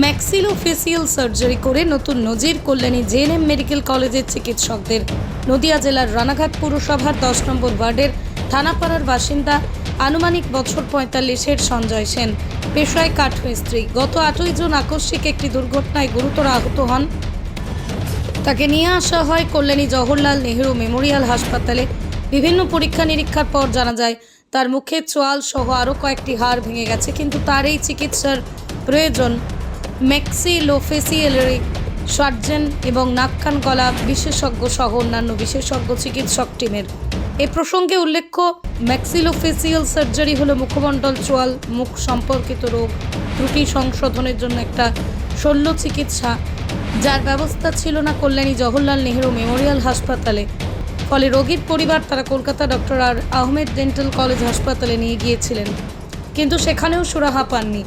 Maxillofacial surgery করে নতুন নজির কল্যাণী জেএনএম মেডিকেল কলেজের চিকিৎসকদের। নদিয়া জেলার রানাঘাট পুরসভার দশ নম্বর ওয়ার্ডের থানাপাড়ার বাসিন্দা আনুমানিক বছর পঁয়তাল্লিশের সঞ্জয় সেন। পেশায় কাঠমিস্ত্রি। গত আটই জুন আকস্মিক একটি দুর্ঘটনায় গুরুতর আহত হন। তাকে নিয়ে আসা হয় কল্যাণী জওহরলাল নেহেরু মেমোরিয়াল হাসপাতালে। বিভিন্ন পরীক্ষা নিরীক্ষার পর জানা যায়, তার মুখে চোয়াল সহ আরও কয়েকটি হাড় ভেঙে গেছে, কিন্তু তার এই চিকিৎসার প্রয়োজন ম্যাক্সিলোফেসিয়ালারি সার্জন এবং নাক কলা বিশেষজ্ঞ সহ অন্যান্য বিশেষজ্ঞ চিকিৎসক টিমের। এ প্রসঙ্গে উল্লেখ্য ম্যাক্সিলোফেসিয়াল সার্জারি হলো মুখমণ্ডল চোয়াল, মুখ সম্পর্কিত রোগ, ত্রুটি সংশোধনের জন্য একটা শল্য চিকিৎসা। যার ব্যবস্থা ছিল না কল্যাণী জওহরলাল নেহেরু মেমোরিয়াল হাসপাতালে। ফলে রোগীর পরিবার তারা Kolkata doctor R Ahmed dental college হাসপাতালে নিয়ে গিয়েছিলেন। কিন্তু সেখানেও সুরাহা পাননি।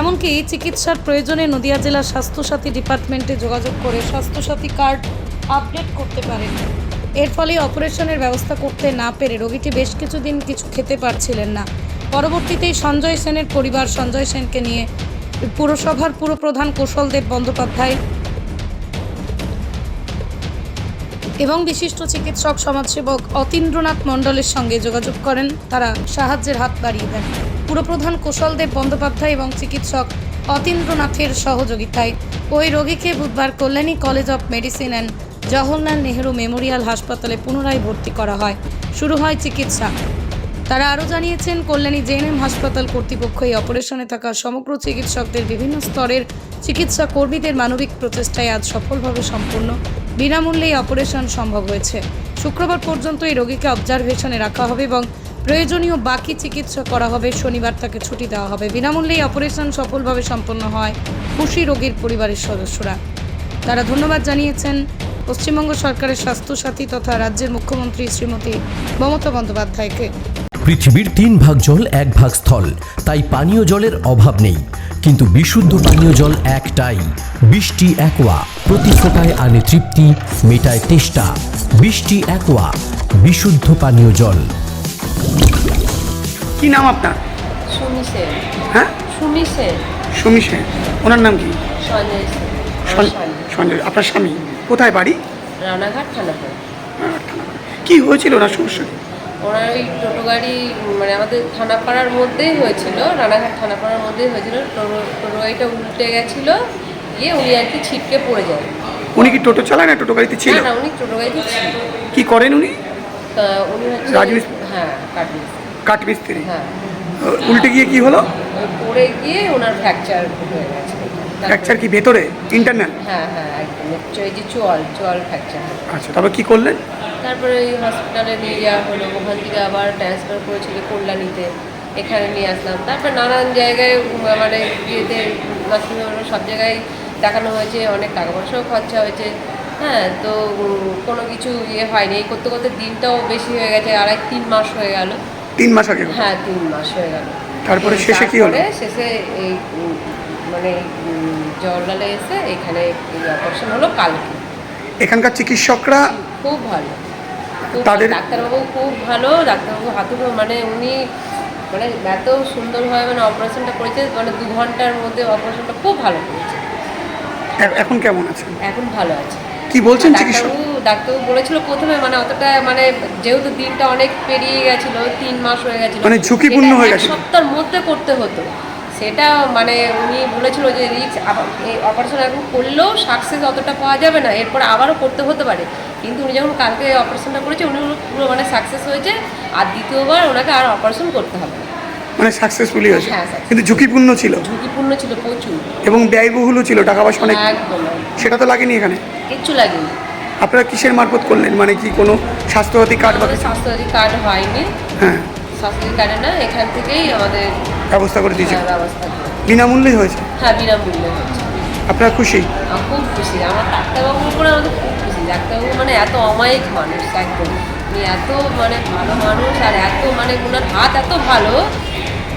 এমনকি চিকিৎসার প্রয়োজনে নদিয়া জেলার স্বাস্থ্যসাথী ডিপার্টমেন্টে যোগাযোগ করে স্বাস্থ্যসাথী কার্ড আপডেট করতে পারেন এর ফলে অপারেশনের ব্যবস্থা করতে না পেরে রোগীটি বেশ কিছুদিন কিছু খেতে পারছিলেন না। পরবর্তীতেই সঞ্জয় সেনের পরিবার সঞ্জয় সেনকে নিয়ে পুরসভার পুরপ্রধান কৌশলদেব বন্দ্যোপাধ্যায় এবং বিশিষ্ট চিকিৎসক, সমাজসেবক অতীন্দ্রনাথ মণ্ডলের সঙ্গে যোগাযোগ করেন। তারা সাহায্যের হাত বাড়িয়ে দেন। পুরপ্রধান কুশলদেব বন্দ্যোপাধ্যায় এবং চিকিৎসক অতীন্দ্রনাথের সহযোগিতায় ওই রোগীকে বুধবার Kalyani college of medicine and Jawaharlal Nehru memorial হাসপাতালে পুনরায় ভর্তি করা হয়। শুরু হয় চিকিৎসা। তারা আরও জানিয়েছেন, কল্যাণী জেএনএম হাসপাতাল কর্তৃপক্ষ এই অপারেশনে থাকা সমগ্র চিকিৎসকদের বিভিন্ন স্তরের চিকিৎসা কর্মীদের মানবিক প্রচেষ্টায় আজ সফলভাবে সম্পূর্ণ। বিনামূল্যে এই অপারেশন সম্ভব হয়েছে। শুক্রবার পর্যন্ত এই রোগীকে অবজারভেশনে রাখা হবে এবং প্রয়োজনীয় বাকি চিকিৎসা করা হবে। শনিবার তাকে ছুটি দেওয়া হবে। বিনামূল্যে এই অপারেশন সফলভাবে সম্পন্ন হয় খুশি রোগীর পরিবারের সদস্যরা। তারা ধন্যবাদ জানিয়েছেন পশ্চিমবঙ্গ সরকারের স্বাস্থ্যসাথী তথা রাজ্যের মুখ্যমন্ত্রী শ্রীমতী মমতা বন্দ্যোপাধ্যায়কে। পৃথিবীর তিন ভাগ জল, এক ভাগ স্থল। তাই পানীয় জলের অভাব নেই। কিন্তু বিশুদ্ধ পানীয় জল একটাই। বৃষ্টি, একোয়া। প্রতি ফোটায় আনে তৃপ্তি, মেটায় তেষ্টা। বৃষ্টি, একোয়া। বিশুদ্ধ পানীয় জল। কি নাম আপনার? সুমি সেন। হ্যাঁ? সুমি সেন। সুমি সেন। ওনার নাম কি? সঞ্জয়। সঞ্জয় আপনার স্বামী? কোথায় বাড়ি? রানাঘাট থানাপাড়া কি হয়েছিল ওনার সমস্যা? ওনার ওই টোটো গাড়ি মানে আমাদের থানাপাড়ার মধ্যেই হয়েছিল রানাঘাট থানাপাড়ার মধ্যেই হয়েছিল। টোটো টোটো গাড়িটা উল্টে গেছিল গিয়ে উনি আর কি ছিটকে পড়ে যায়। উনি কি টোটো চালায় না টোটো গাড়িতে ছিল? না উনি টোটো গাড়িতে ছিল। কি করেন উনি? উনি হচ্ছে রাজমিস্ত্রি? হ্যাঁ কাটমিস কাঠমিস্ত্রি। হ্যাঁ। উল্টে গিয়ে কি হলো? ওই পড়ে গিয়ে ওনার ফ্র্যাকচার হয়ে গেছে। ফ্র্যাকচার কি ভেতরে? ইন্টারনাল হ্যাঁ হ্যাঁ একদম। ওই যে চোয়াল চোয়াল ফ্র্যাকচার আচ্ছা তারপর কি করলেন? তারপরে এই হসপিটালে নিয়ে যাওয়া হলো। ওখান থেকে আবার ট্রান্সফার করেছিল কল্যাণীতে। এখানে নিয়ে আসলাম। তারপর নানান জায়গায় মানে বিয়েতে নার্সিংহোমে সব জায়গায় দেখানো হয়েছে। অনেক টাকা পয়সাও খরচা হয়েছে। হ্যাঁ তো কোনো কিছু ইয়ে হয়নি। করতে করতে দিনটাও বেশি হয়ে গেছে। আড়াই তিন মাস হয়ে গেল। তিন মাস আগে হ্যাঁ তিন মাস হয়ে গেল। তারপরে শেষে কি হলো? শেষে এই মানে উম, এসে এখানে এই অপারেশন হলো কালকে। এখানকার চিকিৎসকরা খুব ভালো। তাদের- ডাক্তারবাবু খুব ভালো। ডাক্তারবাবু হাতে মানে উনি মানে এত সুন্দরভাবে মানে অপারেশনটা করেছে মানে দু ঘণ্টার মধ্যে অপারেশনটা খুব ভালো করেছে। এখন কেমন আছে এখন ভালো আছে। কি বলছেন চিকিৎসক? ডাক্তারবাবু ডাক্তারবাবু বলেছিল প্রথমে মানে অতটা মানে যেহেতু দিনটা অনেক পেরিয়ে গেছিল তিন মাস হয়ে গেছিল মানে ঝুঁকিপূর্ণ হয়ে গেছে। সপ্তাহের মধ্যে করতে হতো। সেটা মানে উনি বলেছিল যে রিক্স এই অপারেশন এখন করলেও সাকসেস অতটা পাওয়া যাবে না এরপর আবারও করতে হতে পারে। কিন্তু উনি যখন কালকে অপারেশনটা করেছে উনি পুরো মানে সাকসেস হয়েছে আর দ্বিতীয়বার ওনাকে আর অপারেশন করতে হবে মানে সাকসেসফুলি হয়েছে। হ্যাঁ, কিন্তু ঝুঁকিপূর্ণ ছিল। ঝুঁকিপূর্ণ ছিল প্রচুর। এবং ব্যয়বহুলও ছিল টাকা পয়সা অনেক। সেটা তো লাগেনি এখানে? কিচ্ছু লাগেনি। আপনারা কিসের মারফত করলেন? মানে কি কোনো স্বাস্থ্যসাথী কার্ড বা স্বাস্থ্যসাথী কার্ড হয়নি। হ্যাঁ। স্বাস্থ্যসাথী কার্ডে না এখান থেকেই আমাদের ব্যবস্থা করে দিয়েছে। হ্যাঁ, ব্যবস্থা করে। বিনামূল্যেই হয়েছে? হ্যাঁ বিনামূল্যে হচ্ছে আপনারা খুশি? আমি খুব খুশি। আমার ডাক্তারবাবুর উপরে আমাদের খুব খুশি। ডাক্তারবাবু মানে এত অমায়িক মানুষ একদম। উনি এত মানে ভালো মানুষ আর এত মানে ওনার হাত এত ভালো।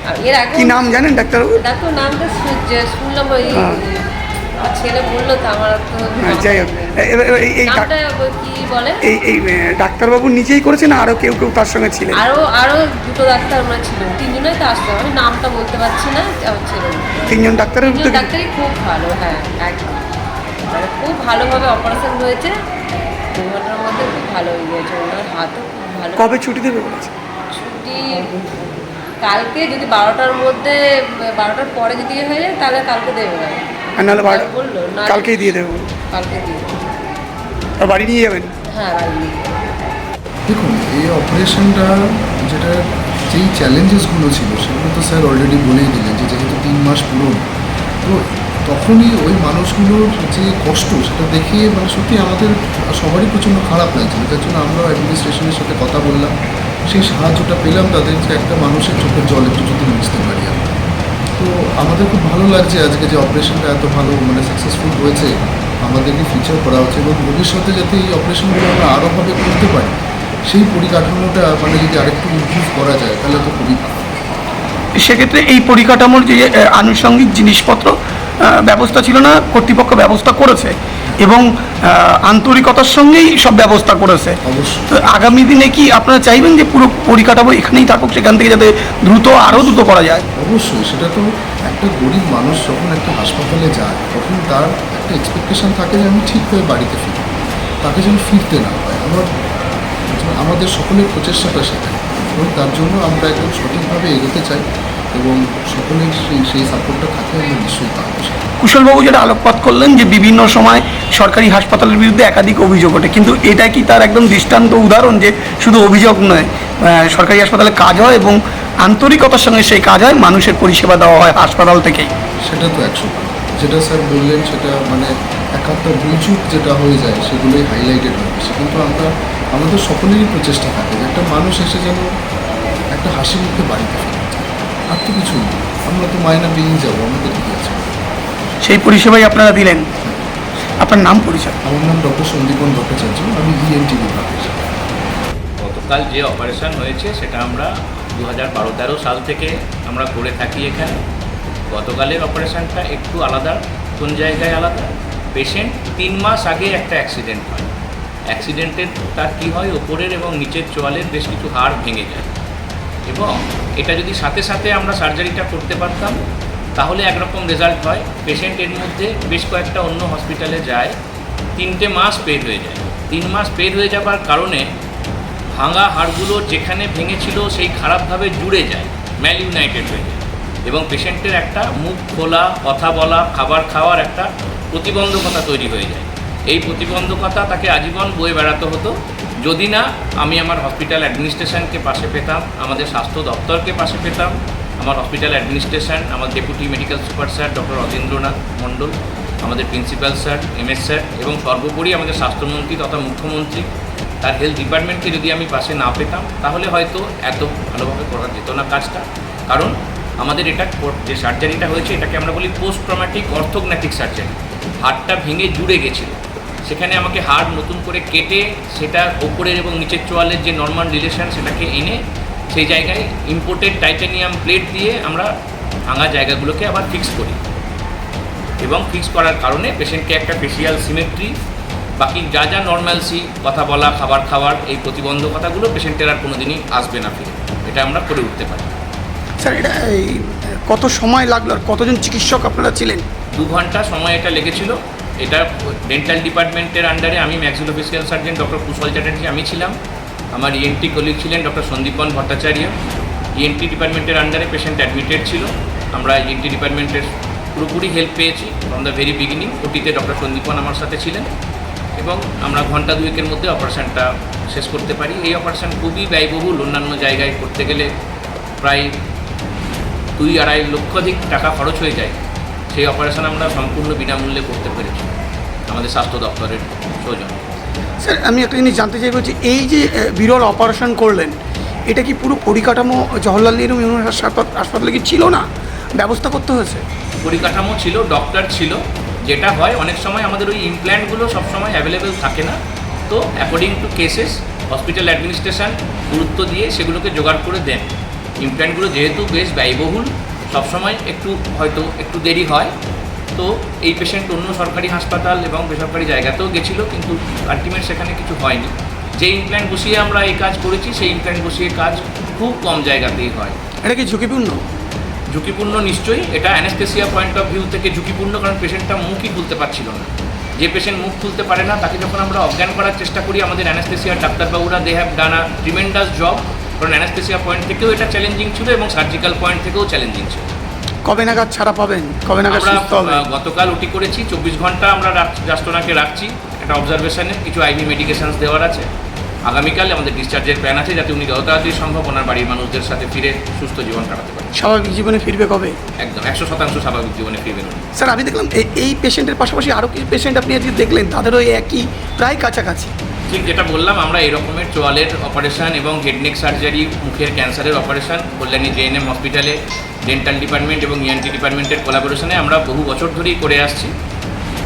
আর এর আগে কি নাম জানেন ডাক্তারবাবু ডাক্তার নামটা শু- যে শুনলাম ওই হ্যাঁ। ছেলে বলল তো আমার তো হ্যাঁ, যাই হোক। এই- কি বলে? এই এই ডাক্তারবাবু নিজেই করেছেন না আরও কেউ কেউ তার সঙ্গে ছিলেন? আরও আরও দুটো ডাক্তার আমরা ছিল তিনজনেই তো আসলাম আমি নামটা বলতে পারছি না ছেলে তিনজন ডাক্তারের ডাক্তারই খুব ভালো হ্যাঁ একদম। মানে খুব ভালোভাবে অপারেশন হয়েছে। দু ঘণ্টার মধ্যে খুব ভালো হয়ে গেছে ওনার হাতও খুব ভালো। কবে ছুটি দেবে বলেছে? ছুটি কালকে যদি বারোটার মধ্যে বারোটার পরে যদি হয়ে যায় তাহলে কালকে দেবে। না আর নাহলে বলল না কালকেই দিয়ে দেবো। কালকে দিয়ে দেবে। আর বাড়ি নিয়ে যাবেন? হ্যাঁ দেখুন এই অপারেশনটা যেটা যেই চ্যালেঞ্জেসগুলো ছিল সেগুলো তো স্যার অলরেডি বলেই দিলেন যে যেহেতু তিন মাস পুরনো তো তখনই ওই মানুষগুলোর যে কষ্ট সেটা দেখে মানে সত্যি আমাদের সবারই প্রচণ্ড খারাপ লাগছিল। যার জন্য আমরা অ্যাডমিনিস্ট্রেশনের সাথে কথা বললাম। সেই সাহায্যটা পেলাম তাদের যে একটা মানুষের চোখের জল একটু যদি বুঝতে পারি আমরা। তো আমাদের খুব ভালো লাগছে আজকে যে অপারেশনটা এত ভালো মানে সাকসেসফুল হয়েছে। আমাদেরকে ফিচার করা হচ্ছে এবং ভবিষ্যতে যাতে এই অপারেশনগুলো আমরা আরোভাবে করতে পারি, সেই পরিকাঠামোটা মানে যদি আরেকটু ইমপ্রুভ করা যায়, তাহলে তো খুবই ভালো। সেক্ষেত্রে এই পরিকাঠামোর যে আনুষঙ্গিক জিনিসপত্র ব্যবস্থা ছিল না, কর্তৃপক্ষ ব্যবস্থা করেছে এবং আন্তরিকতার সঙ্গেই সব ব্যবস্থা করেছে। তো আগামী দিনে কি আপনারা চাইবেন যে পুরো পরিকাঠামো এখানেই থাকুক সেখান থেকে যাতে দ্রুত আরও দ্রুত করা যায়? অবশ্যই সেটা তো একটা গরিব মানুষ যখন একটা হাসপাতালে যায় তখন তার একটা এক্সপেকটেশন থাকে যে আমি ঠিক হয়ে বাড়িতে ফিরি তাকে যেন ফিরতে না হয়। আমার আমাদের সকলের প্রচেষ্টাটা সেটা এবং তার জন্য আমরা একদম সঠিকভাবে এগোতে চাই। এবং সকলের সেই সেই সাপোর্টটা থাকলে আমরা নিশ্চয়ই পাবো। কুশলবাবু যেটা আলোকপাত করলেন যে বিভিন্ন সময় সরকারি হাসপাতালের বিরুদ্ধে একাধিক অভিযোগ ওঠে। কিন্তু এটা কি তার একদম দৃষ্টান্ত উদাহরণ যে শুধু অভিযোগ নয় সরকারি হাসপাতালে কাজ হয় এবং আন্তরিকতার সঙ্গে সেই কাজ হয় মানুষের পরিষেবা দেওয়া হয় হাসপাতাল থেকেই? সেটা তো একশো যেটা স্যার বললেন সেটা মানে একাত্তর ভুলচুক যেটা হয়ে যায় সেগুলোই হাইলাইটেড হয় বেশি কিন্তু আমরা আমাদের সকলেরই প্রচেষ্টা থাকে একটা মানুষ এসে যেন একটা হাসি মুখে বাড়িতে। আর তো কিছুই না। আমরা তো মায়না পেয়েই যাব আমাদের কি আছে। সেই পরিষেবাই আপনারা দিলেন। আপনার নাম পরিচয়। আমার নাম ডক্টর সন্দীপন ভট্টাচার্য আমি E ইএনটি বিভাগের গতকাল যে অপারেশন হয়েছে সেটা আমরা দু হাজার বারো তেরো সাল থেকে আমরা করে থাকি এখানে। গতকালের অপারেশনটা একটু আলাদা কোন জায়গায় আলাদা? পেশেন্ট তিন মাস আগে একটা অ্যাক্সিডেন্ট হয়। অ্যাক্সিডেন্টের তার কী হয়? ওপরের এবং নিচের চোয়ালের বেশ কিছু হাড় ভেঙে যায়। এবং এটা যদি সাথে সাথে আমরা সার্জারিটা করতে পারতাম, তাহলে একরকম রেজাল্ট হয়। পেশেন্ট এর মধ্যে বেশ কয়েকটা অন্য হসপিটালে যায়, তিনটে মাস পের হয়ে যায়। তিন মাস পের হয়ে যাবার কারণে ভাঙা হাড়গুলো যেখানে ভেঙেছিল, সেই খারাপভাবে জুড়ে যায় ম্যাল ইউনাইটেড হয়ে যায়। এবং পেশেন্টের একটা মুখ খোলা, কথা বলা, খাবার খাওয়ার একটা প্রতিবন্ধকতা তৈরি হয়ে যায়। এই প্রতিবন্ধকতা তাকে আজীবন বয়ে বেড়াতে হতো। যদি না, আমি আমার হসপিটাল অ্যাডমিনিস্ট্রেশনকে পাশে পেতাম, আমাদের স্বাস্থ্য দপ্তরকে পাশে পেতাম, আমার হসপিটাল অ্যাডমিনিস্ট্রেশন আমার deputy medical super sir doctor Atindranath Mondal, আমাদের প্রিন্সিপাল স্যার এমএস স্যার এবং সর্বোপরি আমাদের স্বাস্থ্যমন্ত্রী তথা মুখ্যমন্ত্রী, তার হেলথ ডিপার্টমেন্টকে যদি আমি পাশে না পেতাম, তাহলে হয়তো এত ভালোভাবে করা যেত না কাজটা। কারণ আমাদের এটা যে সার্জারিটা হয়েছে, এটাকে আমরা বলি পোস্ট ট্রমাটিক অর্থোগন্যাটিক সার্জারি হাড়টা ভেঙে জুড়ে গেছিল সেখানে আমাকে হাড় নতুন করে কেটে সেটা ওপরের এবং নিচের চোয়ালের যে নর্মাল রিলেশন সেটাকে এনে সেই জায়গায় ইম্পোর্টেড টাইটানিয়াম প্লেট দিয়ে আমরা ভাঙা জায়গাগুলোকে আবার ফিক্স করি। এবং ফিক্স করার কারণে পেশেন্টকে একটা ফেসিয়াল সিমেট্রি বাকি যা যা নর্মালসি কথা বলা খাবার খাওয়ার এই প্রতিবন্ধকতাগুলো পেশেন্টের আর কোনো দিনই আসবে না ফিরে। এটা আমরা করে উঠতে পারি। স্যার এটা এই কত সময় লাগল আর কতজন চিকিৎসক আপনারা ছিলেন? দু ঘণ্টা সময় এটা লেগেছিল। এটা ডেন্টাল ডিপার্টমেন্টের আন্ডারে আমি maxillo facial surgeon doctor Kushal Chatterjee, আমি ছিলাম। আমার ইএনটি কলিগ ছিলেন ডক্টর সন্দীপন ভট্টাচার্য। ইএনটি ডিপার্টমেন্টের আন্ডারে পেশেন্ট অ্যাডমিটেড ছিল। আমরা ইএনটি ডিপার্টমেন্টের পুরোপুরি হেল্প পেয়েছি ফ্রম দ্য ভেরি বিগিনিং ওটিতে ডক্টর সন্দীপন আমার সাথে ছিলেন। এবং আমরা ঘণ্টা দুয়েকের মধ্যে অপারেশনটা শেষ করতে পারি। এই অপারেশন খুবই ব্যয়বহুল। অন্যান্য জায়গায় করতে গেলে প্রায় দুই আড়াই লক্ষাধিক টাকা খরচ হয়ে যায়। সেই অপারেশন আমরা সম্পূর্ণ বিনামূল্যে করতে পেরেছি। আমাদের স্বাস্থ্য দপ্তরের সৌজন্য। স্যার আমি একটা জিনিস জানতে চাইব যে এই যে বিরল অপারেশন করলেন এটা কি পুরো পরিকাঠামো জওহরলাল নেহরু হাসপাতালে কি ছিল না? ব্যবস্থা করতে হয়েছে? পরিকাঠামো ছিল ডক্টর ছিল। যেটা হয় অনেক সময় আমাদের ওই ইমপ্ল্যান্টগুলো সবসময় অ্যাভেলেবেল থাকে না। তো according to cases hospital administration গুরুত্ব দিয়ে সেগুলোকে জোগাড় করে দেন। ইমপ্ল্যান্টগুলো যেহেতু বেশ ব্যয়বহুল সবসময় একটু হয়তো একটু দেরি হয়। তো এই পেশেন্ট অন্য সরকারি হাসপাতাল এবং বেসরকারি জায়গাতেও গেছিল কিন্তু আলটিমেট সেখানে কিছু হয়নি। যে ইমপ্ল্যান্ট বসিয়ে আমরা এই কাজ করেছি সেই ইমপ্ল্যান্ট বসিয়ে কাজ খুব কম জায়গাতেই হয়। এটা কি ঝুঁকিপূর্ণ? ঝুঁকিপূর্ণ নিশ্চয়ই এটা অ্যানেস্থেসিয়া পয়েন্ট অফ ভিউ থেকে ঝুঁকিপূর্ণ কারণ পেশেন্টটা মুখই খুলতে পারছিল না। যে পেশেন্ট মুখ খুলতে পারে না তাকে যখন আমরা অজ্ঞান করার চেষ্টা করি আমাদের অ্যানেস্থেসিয়ার ডাক্তারবাবুরা they have done a tremendous job কারণ অ্যানাস্থেসিয়া পয়েন্ট থেকেও এটা চ্যালেঞ্জিং ছিল এবং সার্জিক্যাল পয়েন্ট থেকেও চ্যালেঞ্জিং ছিল। কবে নাগাদ ছাড়া পাবেন? কবে নাগাদ আমরা সুস্থ হবে? গতকাল ওটি করেছি চব্বিশ ঘণ্টা আমরা রাষ্ট্রনাকে রাখছি একটা অবজারভেশনে কিছু আইভি মেডিকেশনস দেওয়ার আছে। আগামীকাল আমাদের ডিসচার্জের প্ল্যান আছে যাতে উনি যত তাড়াতাড়ি সম্ভব ওনার বাড়ির মানুষদের সাথে ফিরে সুস্থ জীবন কাটাতে পারেন। স্বাভাবিক জীবনে ফিরবে কবে? একদম একশো শতাংশ স্বাভাবিক জীবনে ফিরবেন স্যার আমি দেখলাম এই- এই পেশেন্টের পাশাপাশি আরও কিছু পেশেন্ট আপনি আজকে দেখলেন তাদেরও একই প্রায় কাছাকাছি। ঠিক যেটা বললাম আমরা এই রকমের চোয়ালের অপারেশন এবং হেডনেক সার্জারি মুখের ক্যান্সারের অপারেশন কল্যাণী জেএনএম হসপিটালে ডেন্টাল ডিপার্টমেন্ট এবং ইএনটি ডিপার্টমেন্টের কোলাবোরেশনে আমরা বহু বছর ধরেই করে আসছি।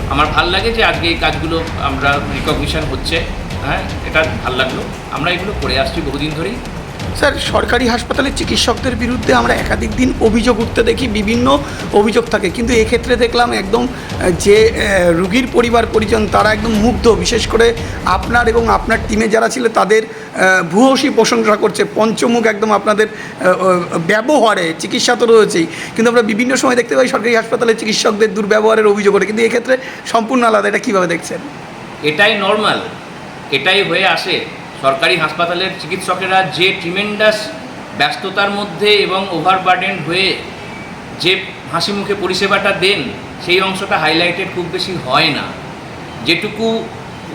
আমার ভালো লাগে যে আজকে এই কাজগুলো আমরা রিকগনিশন হচ্ছে। হ্যাঁ এটা ভালো লাগল। আমরা এগুলো করে আসছি বহুদিন ধরেই। স্যার সরকারি হাসপাতালে চিকিৎসকদের বিরুদ্ধে আমরা একাধিক দিন অভিযোগ উঠতে দেখি বিভিন্ন অভিযোগ থাকে। কিন্তু এক্ষেত্রে দেখলাম একদম যে রুগীর পরিবার পরিজন তারা একদম মুগ্ধ। বিশেষ করে আপনার এবং আপনার টিমে যারা ছিল তাদের ভূয়সী প্রশংসা করছে। পঞ্চমুখ একদম আপনাদের ব্যবহারে চিকিৎসা তো রয়েছেই। কিন্তু আমরা বিভিন্ন সময় দেখতে পাই সরকারি হাসপাতালে চিকিৎসকদের দুর্ব্যবহারের অভিযোগ করে কিন্তু এক্ষেত্রে সম্পূর্ণ আলাদা। এটা কীভাবে দেখছেন? এটাই নর্মাল এটাই হয়ে আসে। সরকারি হাসপাতালের চিকিৎসকেরা যে ট্রিমেন্ডাস ব্যস্ততার মধ্যে এবং ওভারবার্ডেন হয়ে যে হাসি মুখে পরিষেবাটা দেন, সেই অংশটা হাইলাইটেড খুব বেশি হয় না। যেটুকু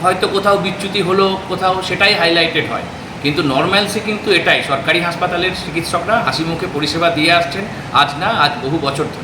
হয়তো কোথাও বিচ্যুতি হলো, কোথাও সেটাই হাইলাইটেড হয়। কিন্তু নর্ম্যালসে কিন্তু এটাই। সরকারি হাসপাতালের চিকিৎসকরা হাসি মুখে পরিষেবা দিয়ে আসছেন। আজ না, আজ বহু বছর ধরে।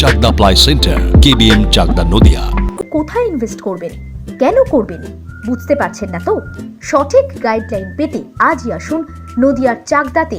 Chakdah ply centre, KBM Chakdah Nadia. কোথায় ইনভেস্ট করবেন? কেন করবেন? বুঝতে পারছেন না তো? সঠিক গাইডলাইন পেতে আজই আসুন নদিয়ার চাকদাতে।